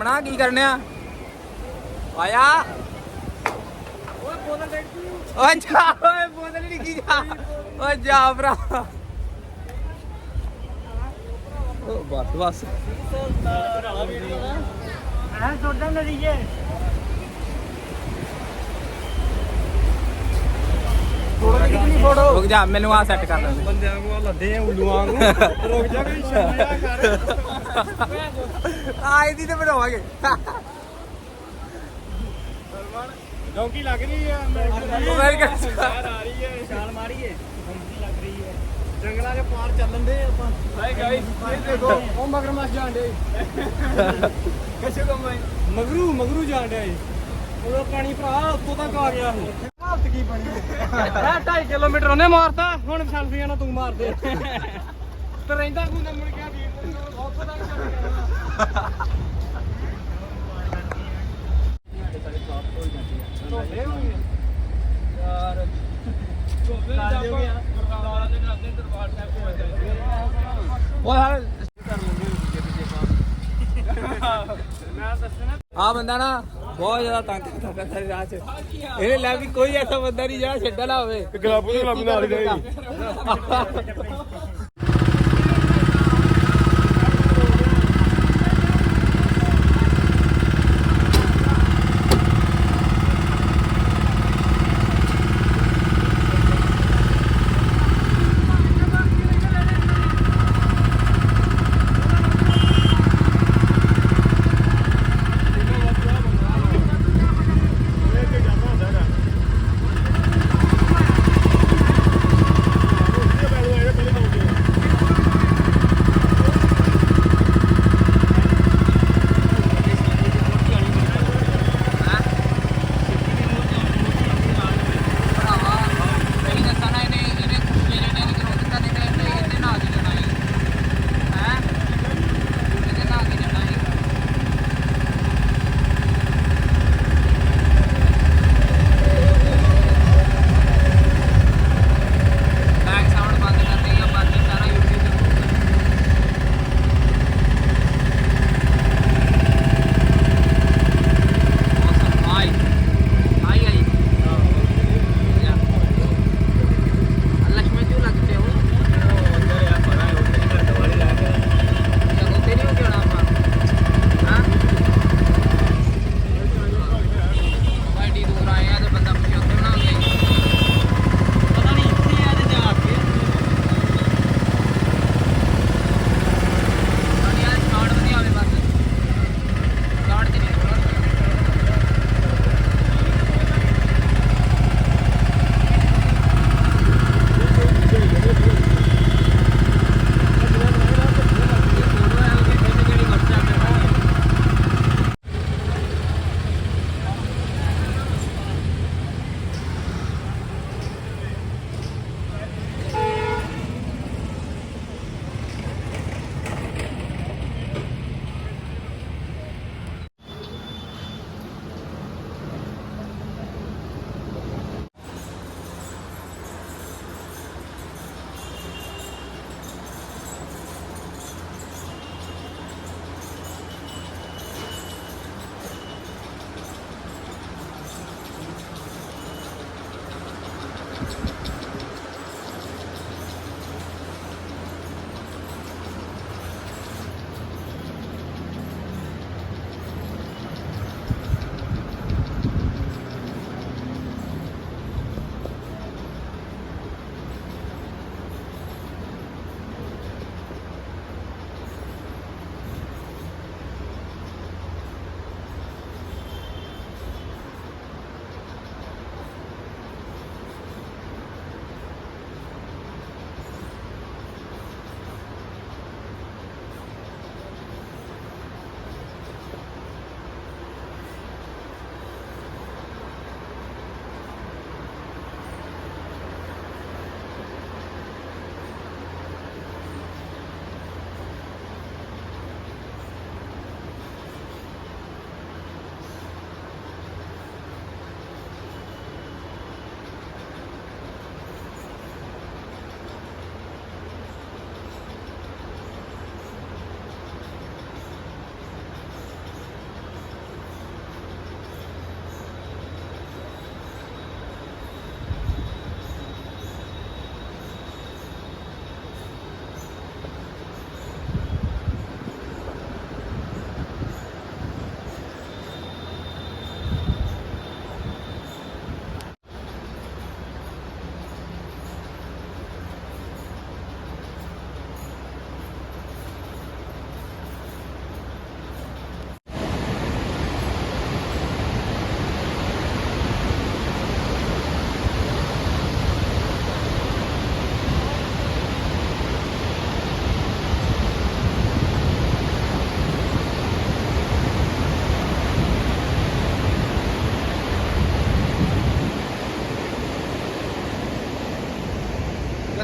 ਹਰਮਣਾ ਕੀ ਕਰਨਿਆ? ਆਇਆ? ਓਏ ਬੋਤਲ ਤੂੰ। ਓਏ ਜਾ ਓਏ ਬੋਤਲ ਨਹੀਂ ਕੀ ਜਾ। ਓਏ ਜਾ ਭਰਾ। ਓ ਬਸ ਬਸ। ਐ ਰੁਕ ਜਾ ਮੈਨੂੰ ਆ ਸੈੱਟ ਕਰ ਲੈਂਦੇ ਬੰਦਿਆਂ ਨੂੰ ਲੱਦੇ ਆ ਉੱਲੂਆਂ ਨੂੰ। ਰੁਕ ਜਾ ਵੀ ਸ਼ਰਮਿਆ ਕਰ। ਆ ਇਹਦੀ ਤੇ ਬਣਾਵਾਂਗੇ। ਡੌਂਕੀ ਲੱਗ ਰਹੀ ਆ American ਸ਼ਾਲ ਆ। ਰਹੀ ਹੈ ਛਾਲ ਮਾਰੀਏ। ਡੌਂਕੀ ਲੱਗ ਰਹੀ ਹੈ ਜੰਗਲਾਂ ਦੇ ਪਾਰ ਚੱਲਣ ਦੇ ਆਪਾਂ। ਹਾਈ ਗਾਇਸ ਇਹ ਦੇਖੋ ਉਹ ਮਗਰਮੱਛ ਜਾਣ ਡੇ ਕਿੱਥੇ ਕੰਮ ਹੈ ਮਗਰੂ ਮਗਰੂ ਜਾਣ ਡਿਆ ਏ। ਉਹਦਾ ਪਾਣੀ ਭਰਾ ਉੱਤੋਂ ਤੱਕ ਆ ਗਿਆ ਸੀ ਹਾਲਤ ਕੀ ਬਣੀ ਇਹ 2.5 ਕਿਲੋਮੀਟਰ ਉਹਨੇ ਮਾਰਤਾ। ਹੁਣ ਸੈਲਫੀਆਂ ਨਾਲ ਤੂੰ ਮਾਰ ਦੇ ਤੇ ਰਹਿੰਦਾ ਹੁੰਦਾ ਮੁੜ ਕੇ। ਓਏ ਹਾਲ ਆ ਬੰਦਾ ਨਾ ਬਹੁਤ ਜ਼ਿਆਦਾ ਤੰਗ ਕਰਦਾ ਸਾਰੀ ਰਾਤ ਚ। ਇਹਨੇ ਲੈ ਵੀ ਕੋਈ ਐਸਾ ਬੰਦਾ ਨਹੀਂ ਜਿਹੜਾ ਛੱਡਣਾ ਹੋਵੇ। ਗਲਾਬੂ ਦੇ ਗਲਾਬੂ ਨਾਲ ਭਰਾਵਾ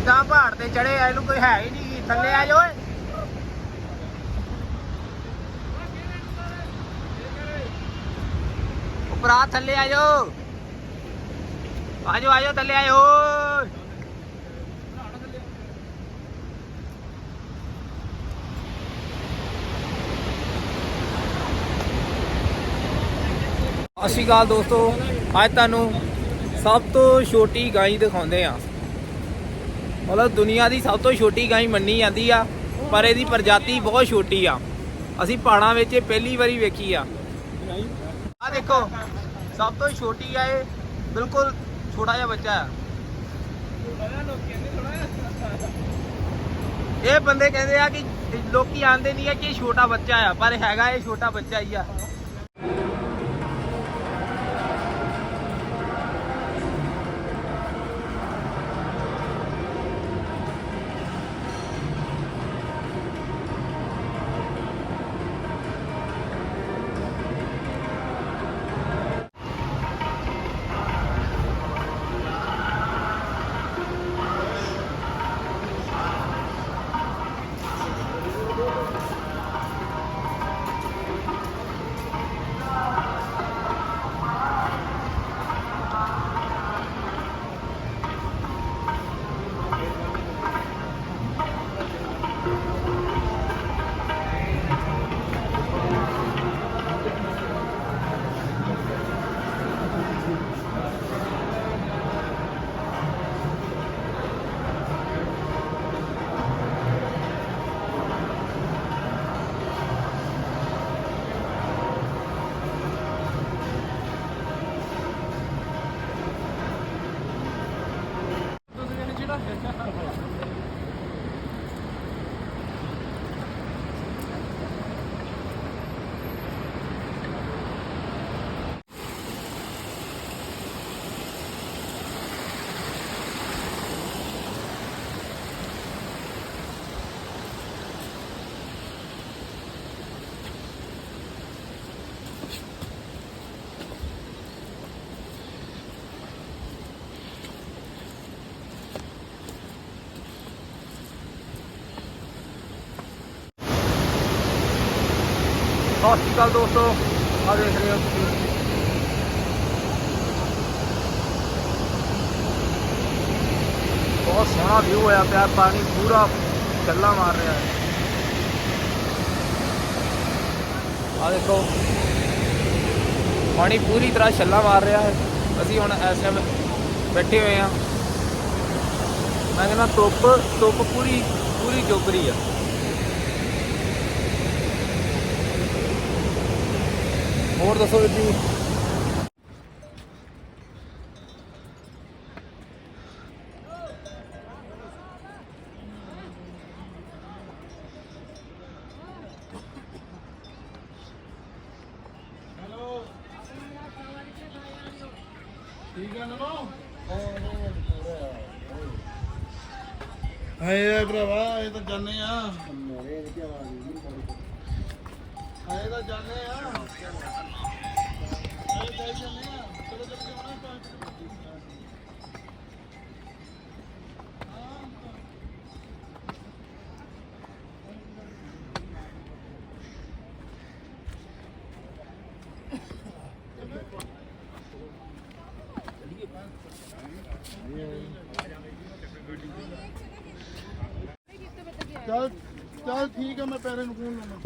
ਕਿੱਦਾਂ ਪਹਾੜ ਤੇ ਚੜੇ ਆ, ਇਹਨੂੰ ਕੋਈ ਹੈ ਹੀ ਨਹੀਂ, ਥੱਲੇ ਆ ਜਾ ਓਏ। ਉਪਰਾ ਥੱਲੇ ਆ ਜਾਓ। ਆ ਜਾਓ ਆ ਜਾਓ, ਥੱਲੇ ਆਇਓ ਸਤਿ ਸ਼੍ਰੀ ਅਕਾਲ ਦੋਸਤੋ, ਅੱਜ ਤੁਹਾਨੂੰ ਸਭ ਤੋਂ ਛੋਟੀ ਗਾਈ ਦਿਖਾਉਂਦੇ ਆ ਮਤਲਬ ਦੁਨੀਆ ਦੀ ਸਭ ਤੋਂ ਛੋਟੀ ਗਾਈ ਮੰਨੀ ਜਾਂਦੀ ਆ, ਪਰ ਇਹਦੀ ਪ੍ਰਜਾਤੀ ਬਹੁਤ ਛੋਟੀ ਆ। ਅਸੀਂ ਪਹਾੜਾਂ ਵਿੱਚ ਇਹ ਪਹਿਲੀ ਵਾਰੀ ਵੇਖੀ ਆ। ਆ ਦੇਖੋ, ਸਭ ਤੋਂ ਛੋਟੀ ਆ ਇਹ, ਬਿਲਕੁਲ ਛੋਟਾ ਜਿਹਾ ਬੱਚਾ ਆ। ਇਹ ਬੰਦੇ ਕਹਿੰਦੇ ਆ ਕਿ ਲੋਕੀ ਆਂਦੇ ਨਹੀਂ ਆ ਕਿ ਇਹ ਛੋਟਾ ਬੱਚਾ ਆ, ਪਰ ਹੈਗਾ ਇਹ ਛੋਟਾ ਬੱਚਾ ਹੀ ਆ। ਸਤਿ ਸ਼੍ਰੀ ਅਕਾਲ ਦੋਸਤੋ। ਆ ਦੇਖ ਰਹੇ ਹੋ ਤੁਸੀਂ। ਬਹੁਤ ਸੋਹਣਾ ਵਿਊ ਹੋਇਆ ਪਿਆ, ਪਾਣੀ ਪੂਰਾ ਚੱਲਾ ਮਾਰ ਰਿਹਾ ਹੈ। ਆ ਦੇਖੋ। ਪਾਣੀ ਪੂਰੀ ਤਰ੍ਹਾਂ ਛੱਲਾ ਮਾਰ ਰਿਹਾ ਹੈ। ਅਸੀਂ ਹੁਣ ਇਸ ਟਾਈਮ ਬੈਠੇ ਹੋਏ ਆ ਮੈਂ ਕਹਿੰਦਾ ਧੁੱਪ ਧੁੱਪ ਪੂਰੀ ਪੂਰੀ ਚੁੱਕ ਆ। ਹੋਰ ਦੱਸੋ ਵੀਰ ਜੀ ਠੀਕ ਹੈ ਨਮੋ ਹਾਏ ਭਰਾਵਾ ਇਹ ਤਾਂ ਜਾਣੇ ਆ ਹਾਏ ਤਾਂ ਜਾਣੇ ਆ। ਹਾਏ ਤਾਂ ਜਾਣੇ ਆ। ਚਲੋ ਜਲਦੀ ਆਉਣਾ ਪੰਜ ਚੱਲ ਚੱਲ ਠੀਕ ਹੈ ਮੈਂ ਪੈਰੇ ਨੂੰ ਫੋਨ ਲਾਉਣਾ।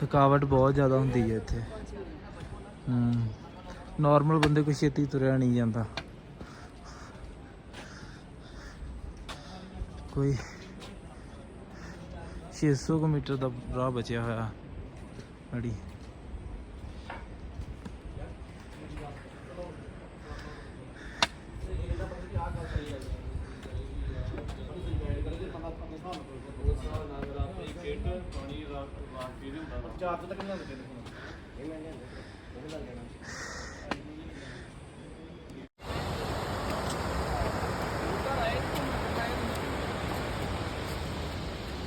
ਥਕਾਵਟ ਬਹੁਤ ਜ਼ਿਆਦਾ ਹੁੰਦੀ ਹੈ ਇੱਥੇ। ਹੂੰ ਨਾਰਮਲ ਬੰਦੇ ਕੋਈ ਛੇਤੀ ਤੁਰਿਆ ਨਹੀਂ ਜਾਂਦਾ। ਕੋਈ 600 ਕੁ ਮੀਟਰ ਦਾ ਰਾਹ ਬਚਿਆ ਹੋਇਆ। ਅੜੀ। ਚਾਰ ਤੱਕ ਨਹੀਂ ਹੁੰਦੇ ਇਹ ਮੈਂ ਲਿਆਂਦੇ ਉਹ ਵੀ ਲੱਗ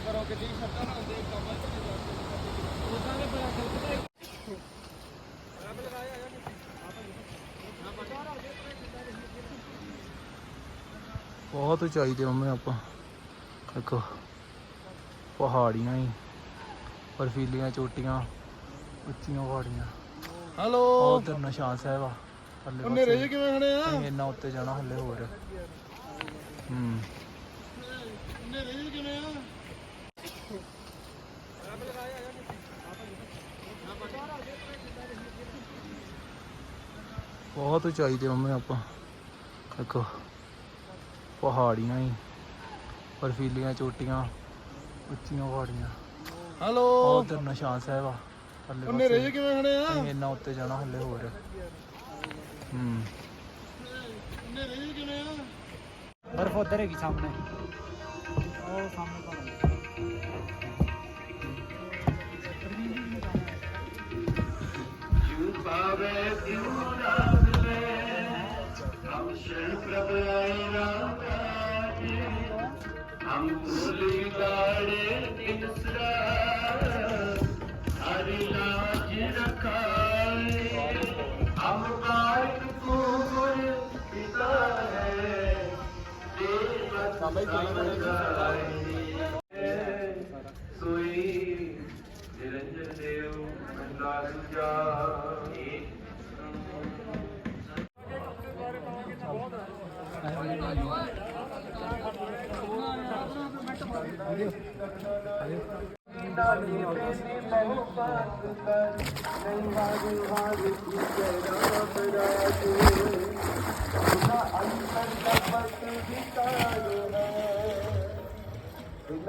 ਕਰੋ ਕਿ ਜੀ ਸੱਤਾ ਨਾ ਹੁੰਦੇ ਕਮਲ ਤੇ ਉਦਾਂ ਦੇ ਬੜਾ ਖਲਕਦਾ ਆਪ ਲਗਾਇਆ ਬਹੁਤ ਉਚਾਈ ਤੇ ਮੰਮੀ ਆਪਾਂ। ਦੇਖੋ, ਪਹਾੜੀਆਂ ਹੀ। ਬਰਫੀਲੀਆਂ ਚੋਟੀਆਂ ਉੱਚੀਆਂ ਪਹਾੜੀਆਂ। ਹਲੋ। ਉਧਰ ਨਿਸ਼ਾਨ ਸਾਹਿਬ ਆ ਥੱਲੇ ਉਹਨੇ। ਰੇਜ ਕਿਵੇਂ ਖੜੇ ਆ? ਇੰਨਾ ਉੱਤੇ ਜਾਣਾ ਹੱਲੇ ਹੋਰ। ਹੂੰ। ਉਹਨੇ ਰੇਜ ਕਿਵੇਂ ਆ? ਬਹੁਤ ਉਚਾਈ ਤੇ ਮੰਮੀ ਆਪਾਂ। ਦੇਖੋ ਪਹਾੜੀਆਂ ਹੀ ਬਰਫੀਲੀਆਂ ਚੋਟੀਆਂ ਉੱਚੀਆਂ ਪਹਾੜੀਆਂ। ਹਲੋ। ਉਹ ਉਧਰ ਨਿਸ਼ਾਨ ਸਾਹਿਬ ਆ ਥੱਲੇ ਉਹਨੇ। ਰੇਜ ਕਿਵੇਂ ਖੜੇ ਆ? ਇੰਨਾ ਉੱਤੇ ਜਾਣਾ ਹੱਲੇ ਹੋਰ। ਹੂੰ। ਉਹਨੇ ਰੇਜ ਕਿਵੇਂ ਆ? ਬਰਫ ਉਧਰ ਹੈਗੀ ਸਾਹਮਣੇ। ਉਹ ਸਾਹਮਣੇ ਬਾਬਾ ਜੀ ਸੋਈ ਨਿਰੰਜਨ ਦੇਵ ਅੰਦਾ ਨਹੀਂ ਵਾਜੂ ਵਾਜੂ ਕੀ ਕਰਾਂ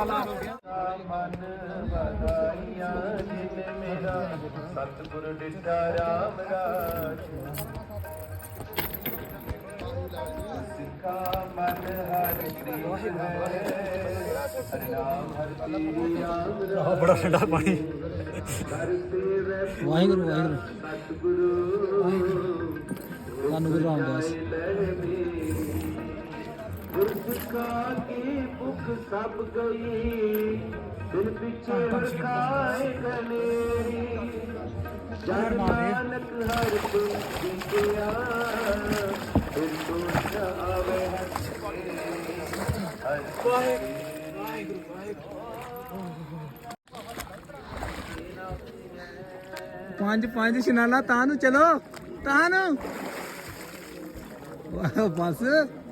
ਮਨ ਵਧਾਈਆਂ ਜਿਨ ਮੇਰਾ ਸਤਿਗੁਰ ਦਿੱਤਾ ਰਾਮ ਰਾਜ ਸਿੱਖਾ ਮਨ ਹਰ ਕ੍ਰਿਸ਼ਨ ਹਰਿ ਨਾਮ ਹਰ ਤੇਰੀ ਰਾਜ ਬੜਾ ਠੰਡਾ ਪਾਣੀ। ਵਾਹਿਗੁਰੂ ਵਾਹਿਗੁਰੂ। ਸਤਿਗੁਰੂ ਤੁਹਾਨੂੰ ਗੁਰੂ ਰਾਮਦਾਸ। ਗੁਰਸਿੱਖਾ ਕੀ ਭੁੱਖ ਸਭ ਗਈ। ਦਿਨ ਪਿੱਛੇ ਖਾਏ ਗਲੇ ਜਨ ਨਾਨਕ ਹਰ ਕੀਆ ਦਿਨ ਦੁਖ ਆਵੇ ਹਰ ਪੰਜ ਪੰਜ ਇਸ਼ਨਾਨਾ ਤਾਂ ਨੂੰ ਚਲੋ। ਤਾਂ ਨੂੰ ਬਸ।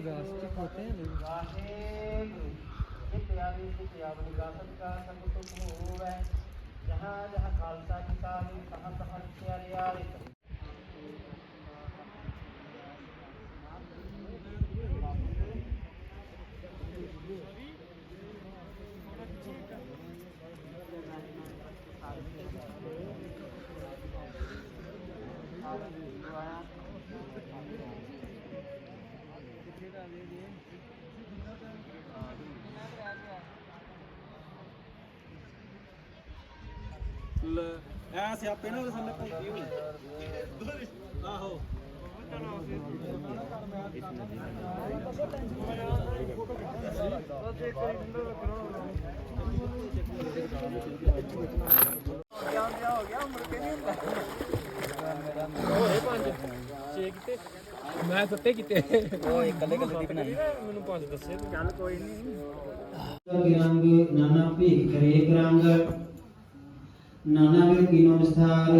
ਆਸਾ ਨਾਮ ਮੇਰਾ ਆਧਾਰ ਵਾਜੇ ਫੋਟੋ ਖਿੱਚਦੇ ਮੇਰੀ ਵਾਜੇ ਤਲਾ ਵਿੱਚ ਮੇਰੀ ਖਿੱਚ ਪਹਿਲੇ ਆਵੇ ਦਾਸ ਕੀ ਖੋਤੇ ਨੇ ਐ ਸਿਆਪੇ ਨਾਲ ਥੱਲੇ ਭੌਂਕੀ ਹੋਣੀ ਆਹੋ। ਮੈਂ ਸੁੱਤੇ ਕੀਤੇ। ਮੈਨੂੰ ਪੰਜ ਦੱਸੇ। ਚੱਲ ਕੋਈ ਨਹੀਂ ਰੰਗ ਨਾਨਾ ਭੇਖ ਕਰੇਕ ਰੰਗ। ਨਾਨਾ ਵੇ ਕੀਨੋ ਵਿਸਥਾਰ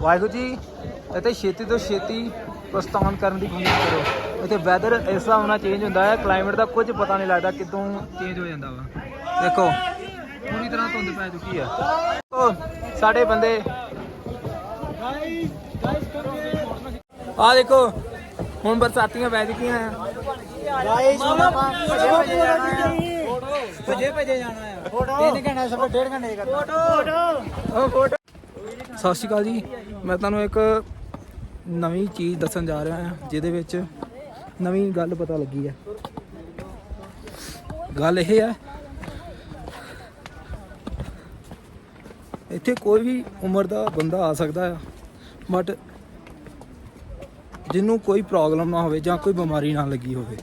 ਵਾਹਿਗੁਰੂ ਜੀ ਇੱਥੇ ਛੇਤੀ ਤੋਂ ਛੇਤੀ ਪ੍ਰਸਥਾਨ ਕਰਨ ਦੀ ਕੋਸ਼ਿਸ਼ ਕਰੋ। ਇੱਥੇ ਵੈਦਰ ਇਸ ਹਿਸਾਬ ਨਾਲ ਚੇਂਜ ਹੁੰਦਾ ਹੈ ਕਲਾਈਮੇਟ ਦਾ ਕੁਝ ਪਤਾ ਨਹੀਂ ਲੱਗਦਾ ਕਿਦੋਂ ਚੇਂਜ ਹੋ ਜਾਂਦਾ ਵਾ। ਦੇਖੋ ਪੂਰੀ ਤਰ੍ਹਾਂ ਧੁੰਦ ਪੈ ਚੁੱਕੀ ਆ। ਦੇਖੋ, ਸਾਡੇ ਬੰਦੇ ਆ ਦੇਖੋ ਹੁਣ ਬਰਸਾਤੀਆਂ ਪੈ ਚੁੱਕੀਆਂ ਆ। ਗਾਇਸ ਭਜੇ ਭਜੇ ਜਾਣਾ ਫੋਟੋ। 3 ਘੰਟੇ ਸਭ ਡੇਢ ਘੰਟੇ ਕਰਨਾ ਫੋਟੋ। ਉਹ ਫੋਟੋ। ਸਤਿ ਸ਼੍ਰੀ ਅਕਾਲ ਜੀ। ਮੈਂ ਤੁਹਾਨੂੰ ਇੱਕ ਨਵੀਂ ਚੀਜ਼ ਦੱਸਣ ਜਾ ਰਿਹਾ ਹਾਂ, ਜਿਹਦੇ ਵਿੱਚ ਨਵੀਂ ਗੱਲ ਪਤਾ ਲੱਗੀ ਹੈ। ਗੱਲ ਇਹ ਹੈ, ਇੱਥੇ ਕੋਈ ਵੀ ਉਮਰ ਦਾ ਬੰਦਾ ਆ ਸਕਦਾ ਆ ਬਟ ਜਿਹਨੂੰ ਕੋਈ ਪ੍ਰੋਬਲਮ ਨਾ ਹੋਵੇ ਜਾਂ ਕੋਈ ਬਿਮਾਰੀ ਨਾ ਲੱਗੀ ਹੋਵੇ।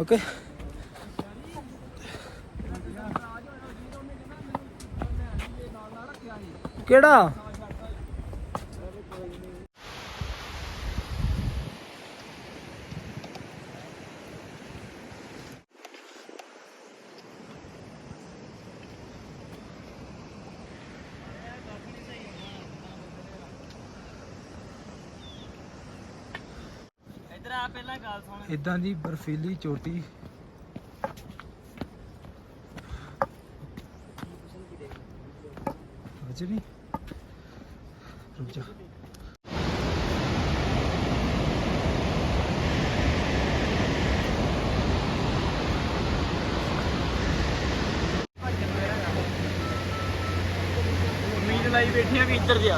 ਓਕੇ ਕਿਹੜਾ? ਇਦਾਂ ਦੀ ਬਰਫੀਲੀ ਚੋਟੀ। ਅਜੇ ਨਹੀਂ ਰੁਕ ਜਾ ਉਮੀਦ ਲਾਈ ਬੈਠੀਆਂ ਵੀ ਇੱਧਰ ਜਾ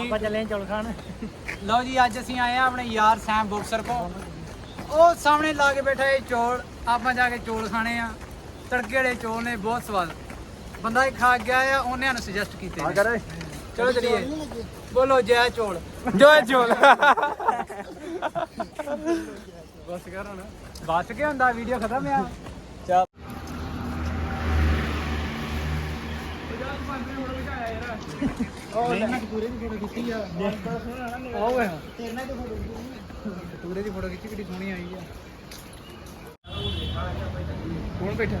ਆਪਾਂ ਚੱਲੇ ਚੌਲ ਖਾਣ। ਲਓ ਜੀ ਅੱਜ ਅਸੀਂ ਆਏ ਆ ਆਪਣੇ ਯਾਰ ਸੈਮ ਬੁਕਸਰ ਕੋ ਉਹ ਸਾਹਮਣੇ ਲਾ ਕੇ ਬੈਠਾ ਇਹ ਚੌਲ ਆਪਾਂ ਜਾ ਕੇ ਚੌਲ ਖਾਣੇ ਆ ਤੜਕੇ ਵਾਲੇ ਚੌਲ ਨੇ ਬਹੁਤ ਸਵਾਦ ਬੰਦਾ ਇਹ ਖਾ ਗਿਆ ਆ ਉਹਨੇ ਸਾਨੂੰ ਸੁਜੈਸਟ ਕੀਤੇ ਨੇ। ਚਲੋ ਚਲੀਏ। ਬੋਲੋ ਜੈ ਚੌਲ। ਜੋ ਚੋਲ। ਬਸ ਕਰ ਹੁਣ। ਬਸ ਕੀ ਹੁੰਦਾ ਵੀਡੀਓ ਖਤਮ ਆ। ਨਹੀਂ ਮੈਂ ਪੂਰੇ ਦੀ ਫੋਟੋ ਖਿੱਚੀ ਆ। ਆਓ ਵੇ। ਤੇਰੇ ਨਾਲ ਫੋਟੋ ਖਿੱਚੀ ਪੂਰੇ ਦੀ ਫੋਟੋ ਖਿੱਚੀ ਕਿੱਡੀ ਸੋਹਣੀ ਆਈ ਆ। ਕੌਣ ਬੈਠਾ?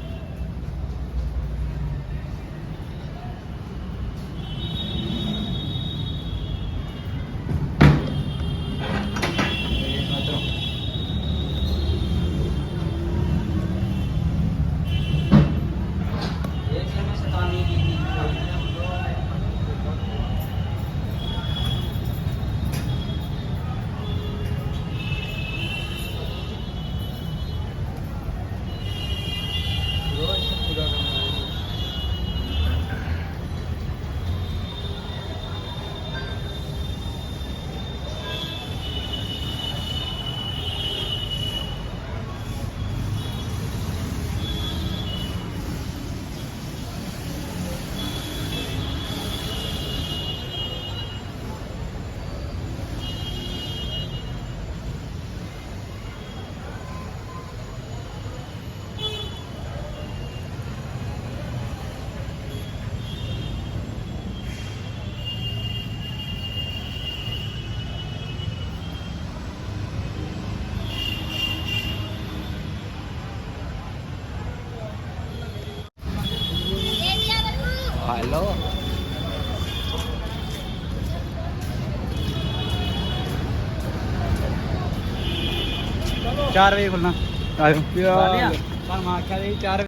4 ਵਜੇ ਖੁੱਲਣਾ। ਆਇਓ ਤੁਹਾਨੂੰ ਆਖਿਆ ਸੀ 4